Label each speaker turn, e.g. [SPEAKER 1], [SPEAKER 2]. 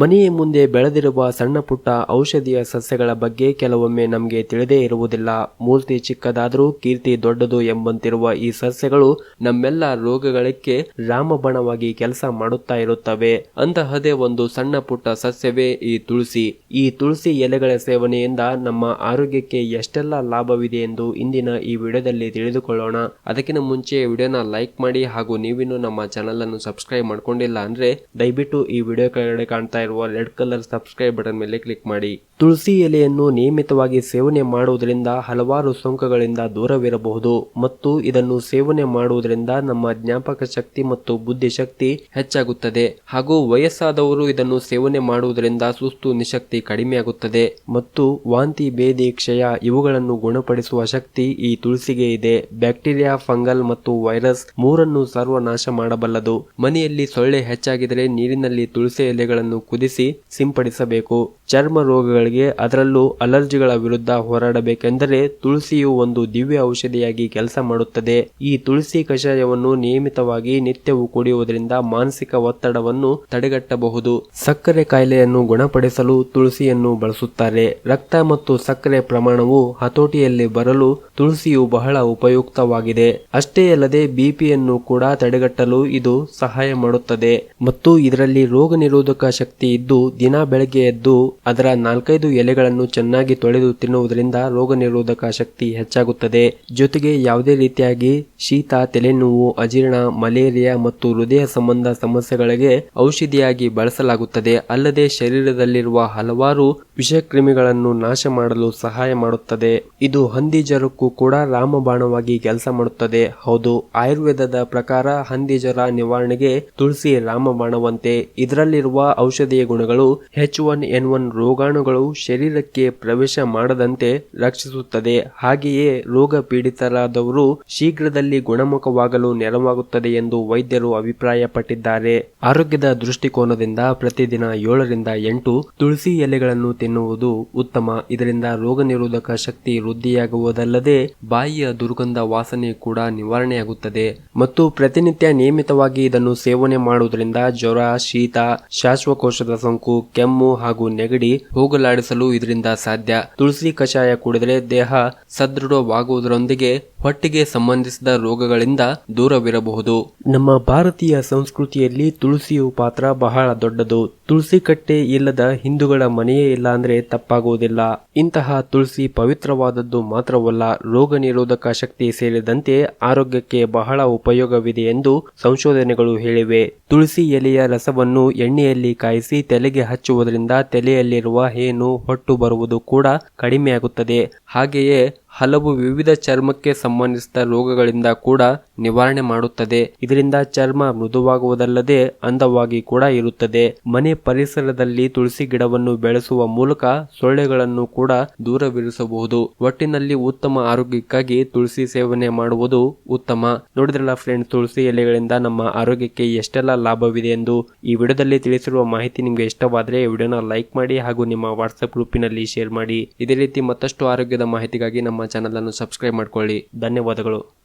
[SPEAKER 1] ಮನೆಯ ಮುಂದೆ ಬೆಳೆದಿರುವ ಸಣ್ಣ ಪುಟ್ಟ ಔಷಧಿಯ ಸಸ್ಯಗಳ ಬಗ್ಗೆ ಕೆಲವೊಮ್ಮೆ ನಮಗೆ ತಿಳಿದೇ ಇರುವುದಿಲ್ಲ. ಮೂರ್ತಿ ಚಿಕ್ಕದಾದರೂ ಕೀರ್ತಿ ದೊಡ್ಡದು ಎಂಬಂತಿರುವ ಈ ಸಸ್ಯಗಳು ನಮ್ಮೆಲ್ಲ ರೋಗಗಳಿಗೆ ರಾಮಬಣವಾಗಿ ಕೆಲಸ ಮಾಡುತ್ತಾ ಇರುತ್ತವೆ. ಅಂತಹದೇ ಒಂದು ಸಣ್ಣ ಪುಟ್ಟ ಸಸ್ಯವೇ ಈ ತುಳಸಿ. ಈ ತುಳಸಿ ಎಲೆಗಳ ಸೇವನೆಯಿಂದ ನಮ್ಮ ಆರೋಗ್ಯಕ್ಕೆ ಎಷ್ಟೆಲ್ಲ ಲಾಭವಿದೆ ಎಂದು ಇಂದಿನ ಈ ವಿಡಿಯೋದಲ್ಲಿ ತಿಳಿದುಕೊಳ್ಳೋಣ. ಅದಕ್ಕಿಂತ ಮುಂಚೆ ವಿಡಿಯೋನ ಲೈಕ್ ಮಾಡಿ ಹಾಗೂ ನೀವಿನ್ನು ನಮ್ಮ ಚಾನಲ್ ಅನ್ನು ಸಬ್ಸ್ಕ್ರೈಬ್ ಮಾಡ್ಕೊಂಡಿಲ್ಲ ಅಂದ್ರೆ ದಯವಿಟ್ಟು ಈ ವಿಡಿಯೋ ಕೆಳಗಡೆ ಕಾಣ್ತಾ ಇರುವ ರೆಡ್ ಕಲರ್ ಸಬ್ಸ್ಕ್ರೈಬ್ ಬಟನ್ ಮೇಲೆ ಕ್ಲಿಕ್ ಮಾಡಿ ತುಳಸಿ ಎಲೆಯನ್ನು ನಿಯಮಿತವಾಗಿ ಸೇವನೆ ಮಾಡುವುದರಿಂದ ಹಲವಾರು ಸೋಂಕುಗಳಿಂದ ದೂರವಿರಬಹುದು ಮತ್ತು ಇದನ್ನು ಸೇವನೆ ಮಾಡುವುದರಿಂದ ನಮ್ಮ ಜ್ಞಾಪಕ ಶಕ್ತಿ ಮತ್ತು ಬುದ್ಧಿಶಕ್ತಿ ಹೆಚ್ಚಾಗುತ್ತದೆ. ಹಾಗೂ ವಯಸ್ಸಾದವರು ಇದನ್ನು ಸೇವನೆ ಮಾಡುವುದರಿಂದ ಸುಸ್ತು ನಿಶಕ್ತಿ ಕಡಿಮೆಯಾಗುತ್ತದೆ ಮತ್ತು ವಾಂತಿ, ಭೇದಿ, ಕ್ಷಯ ಇವುಗಳನ್ನು ಗುಣಪಡಿಸುವ ಶಕ್ತಿ ಈ ತುಳಸಿಗೆ ಇದೆ. ಬ್ಯಾಕ್ಟೀರಿಯಾ, ಫಂಗಲ್ ಮತ್ತು ವೈರಸ್ ಮೂರನ್ನು ಸರ್ವನಾಶ ಮಾಡಬಲ್ಲದು. ಮನೆಯಲ್ಲಿ ಸೊಳ್ಳೆ ಹೆಚ್ಚಾಗಿದರೆ ನೀರಿನಲ್ಲಿ ತುಳಸಿ ಎಲೆಗಳನ್ನು ಕುದಿಸಿ ಸಿಂಪಡಿಸಬೇಕು. ಚರ್ಮ ರೋಗಗಳಿಗೆ ಅದರಲ್ಲೂ ಅಲರ್ಜಿಗಳ ವಿರುದ್ಧ ಹೋರಾಡಬೇಕೆಂದರೆ ತುಳಸಿಯು ಒಂದು ದಿವ್ಯ ಔಷಧಿಯಾಗಿ ಕೆಲಸ ಮಾಡುತ್ತದೆ. ಈ ತುಳಸಿ ಕಷಾಯವನ್ನು ನಿಯಮಿತವಾಗಿ ನಿತ್ಯವೂ ಕುಡಿಯುವುದರಿಂದ ಮಾನಸಿಕ ಒತ್ತಡವನ್ನು ತಡೆಗಟ್ಟಬಹುದು. ಸಕ್ಕರೆ ಕಾಯಿಲೆಯನ್ನು ಗುಣಪಡಿಸಲು ತುಳಸಿಯನ್ನು ಬಳಸುತ್ತಾರೆ. ರಕ್ತ ಮತ್ತು ಸಕ್ಕರೆ ಪ್ರಮಾಣವು ಹತೋಟಿಯಲ್ಲಿ ಬರಲು ತುಳಸಿಯು ಬಹಳ ಉಪಯುಕ್ತವಾಗಿದೆ. ಅಷ್ಟೇ ಅಲ್ಲದೆ ಬಿಪಿಯನ್ನು ಕೂಡ ತಡೆಗಟ್ಟಲು ಇದು ಸಹಾಯ ಮಾಡುತ್ತದೆ. ಮತ್ತು ಇದರಲ್ಲಿ ರೋಗ ನಿರೋಧಕ ಶಕ್ತಿ ಇದ್ದು ದಿನ ಬೆಳಗ್ಗೆ ಎದ್ದು ಅದರ ನಾಲ್ಕೈದು ಎಲೆಗಳನ್ನು ಚೆನ್ನಾಗಿ ತೊಳೆದು ತಿನ್ನುವುದರಿಂದ ರೋಗ ನಿರೋಧಕ ಶಕ್ತಿ ಹೆಚ್ಚಾಗುತ್ತದೆ. ಜೊತೆಗೆ ಯಾವುದೇ ರೀತಿಯಾಗಿ ಶೀತ, ತಲೆನೋವು, ಅಜೀರ್ಣ, ಮಲೇರಿಯಾ ಮತ್ತು ಹೃದಯ ಸಂಬಂಧ ಸಮಸ್ಯೆಗಳಿಗೆ ಔಷಧಿಯಾಗಿ ಬಳಸಲಾಗುತ್ತದೆ. ಅಲ್ಲದೆ ಶರೀರದಲ್ಲಿರುವ ಹಲವಾರು ವಿಷಕ್ರಿಮಿಗಳನ್ನು ನಾಶ ಮಾಡಲು ಸಹಾಯ ಮಾಡುತ್ತದೆ. ಇದು ಹಂದಿ ಜ್ವರಕ್ಕೂ ಕೂಡ ರಾಮಬಾಣವಾಗಿ ಕೆಲಸ ಮಾಡುತ್ತದೆ. ಹೌದು, ಆಯುರ್ವೇದದ ಪ್ರಕಾರ ಹಂದಿ ಜ್ವರ ನಿವಾರಣೆಗೆ ತುಳಸಿ ರಾಮಬಾಣವಂತೆ ಇದರಲ್ಲಿರುವ ಔಷಧೀಯ ಗುಣಗಳು ಹೆಚ್ ಒನ್ ಎನ್ ಒನ್ ರೋಗಾಣುಗಳು ಶರೀರಕ್ಕೆ ಪ್ರವೇಶ ಮಾಡದಂತೆ ರಕ್ಷಿಸುತ್ತದೆ. ಹಾಗೆಯೇ ರೋಗ ಪೀಡಿತರಾದವರು ಶೀಘ್ರದಲ್ಲಿ ಗುಣಮುಖವಾಗಲು ನೆರವಾಗುತ್ತದೆ ಎಂದು ವೈದ್ಯರು ಅಭಿಪ್ರಾಯಪಟ್ಟಿದ್ದಾರೆ. ಆರೋಗ್ಯದ ದೃಷ್ಟಿಕೋನದಿಂದ ಪ್ರತಿದಿನ ಏಳರಿಂದ ಎಂಟು ತುಳಸಿ ಎಲೆಗಳನ್ನು ತಿನ್ನುವುದು ಉತ್ತಮ. ಇದರಿಂದ ರೋಗ ನಿರೋಧಕ ಶಕ್ತಿ ವೃದ್ಧಿಯಾಗುವುದಲ್ಲದೆ ಬಾಯಿಯ ದುರ್ಗಂಧ ವಾಸನೆ ಕೂಡ ನಿವಾರಣೆಯಾಗುತ್ತದೆ. ಮತ್ತು ಪ್ರತಿನಿತ್ಯ ನಿಯಮಿತವಾಗಿ ಇದನ್ನು ಸೇವನೆ ಮಾಡುವುದರಿಂದ ಜ್ವರ, ಶೀತ ಶಾಶ್ವಕೋಶದ ಸೋಂಕು, ಕೆಮ್ಮು ಹಾಗೂ ನೆಗಡಿ ಹೋಗಲಾಡಿಸಲು ಇದರಿಂದ ಸಾಧ್ಯ. ತುಳಸಿ ಕಷಾಯ ಕುಡಿದರೆ ದೇಹ ಸದೃಢವಾಗುವುದರೊಂದಿಗೆ ಹೊಟ್ಟೆಗೆ ಸಂಬಂಧಿಸಿದ ರೋಗಗಳಿಂದ ದೂರವಿರಬಹುದು. ನಮ್ಮ ಭಾರತೀಯ ಸಂಸ್ಕೃತಿಯಲ್ಲಿ ತುಳಸಿಯು ಪಾತ್ರ ಬಹಳ ದೊಡ್ಡದು. ತುಳಸಿ ಕಟ್ಟೆ ಇಲ್ಲದ ಹಿಂದೂಗಳ ಮನೆಯೇ ಇಲ್ಲ ಅಂದ್ರೆ ತಪ್ಪಾಗುವುದಿಲ್ಲ ಇಂತಹ ತುಳಸಿ ಪವಿತ್ರವಾದದ್ದು ಮಾತ್ರವಲ್ಲ, ರೋಗ ನಿರೋಧಕ ಶಕ್ತಿ ಸೇರಿದಂತೆ ಆರೋಗ್ಯಕ್ಕೆ ಬಹಳ ಉಪಯೋಗವಿದೆ ಎಂದು ಸಂಶೋಧನೆಗಳು ಹೇಳಿವೆ. ತುಳಸಿ ಎಲೆಯ ರಸವನ್ನು ಎಣ್ಣೆಯಲ್ಲಿ ಕಾಯಿಸಿ ತಲೆಗೆ ಹಚ್ಚುವುದರಿಂದ ತಲೆಯಲ್ಲಿರುವ ಹೇನು ಹೊಟ್ಟು ಬರುವುದು ಕೂಡ ಕಡಿಮೆಯಾಗುತ್ತದೆ. ಹಾಗೆಯೇ ಹಲವು ವಿವಿಧ ಚರ್ಮಕ್ಕೆ ಸಂಬಂಧಿಸಿದ ರೋಗಗಳಿಂದ ಕೂಡ ನಿವಾರಣೆ ಮಾಡುತ್ತದೆ. ಇದರಿಂದ ಚರ್ಮ ಮೃದುವಾಗುವುದಲ್ಲದೆ ಅಂದವಾಗಿ ಕೂಡ ಇರುತ್ತದೆ. ಮನೆ ಪರಿಸರದಲ್ಲಿ ತುಳಸಿ ಗಿಡವನ್ನು ಬೆಳೆಸುವ ಮೂಲಕ ಸೊಳ್ಳೆಗಳನ್ನು ಕೂಡ ದೂರವಿರಿಸಬಹುದು. ಒಟ್ಟಿನಲ್ಲಿ ಉತ್ತಮ ಆರೋಗ್ಯಕ್ಕಾಗಿ ತುಳಸಿ ಸೇವನೆ ಮಾಡುವುದು ಉತ್ತಮ. ನೋಡಿದ್ರಲ್ಲ ಫ್ರೆಂಡ್ ತುಳಸಿ ಎಲೆಗಳಿಂದ ನಮ್ಮ ಆರೋಗ್ಯಕ್ಕೆ ಎಷ್ಟೆಲ್ಲ ಲಾಭವಿದೆ ಎಂದು ಈ ವಿಡಿಯೋದಲ್ಲಿ ತಿಳಿಸಿರುವ ಮಾಹಿತಿ ನಿಮಗೆ ಇಷ್ಟವಾದರೆ ವಿಡಿಯೋನ ಲೈಕ್ ಮಾಡಿ ಹಾಗೂ ನಿಮ್ಮ ವಾಟ್ಸ್ಆಪ್ ಗ್ರೂಪಿನಲ್ಲಿ ಶೇರ್ ಮಾಡಿ. ಇದೇ ರೀತಿ ಮತ್ತಷ್ಟು ಆರೋಗ್ಯದ ಮಾಹಿತಿಗಾಗಿ ನಮ್ಮ ಚಾನೆಲ್ ಅನ್ನು ಸಬ್ಸ್ಕ್ರೈಬ್ ಮಾಡ್ಕೊಳ್ಳಿ. ಧನ್ಯವಾದಗಳು.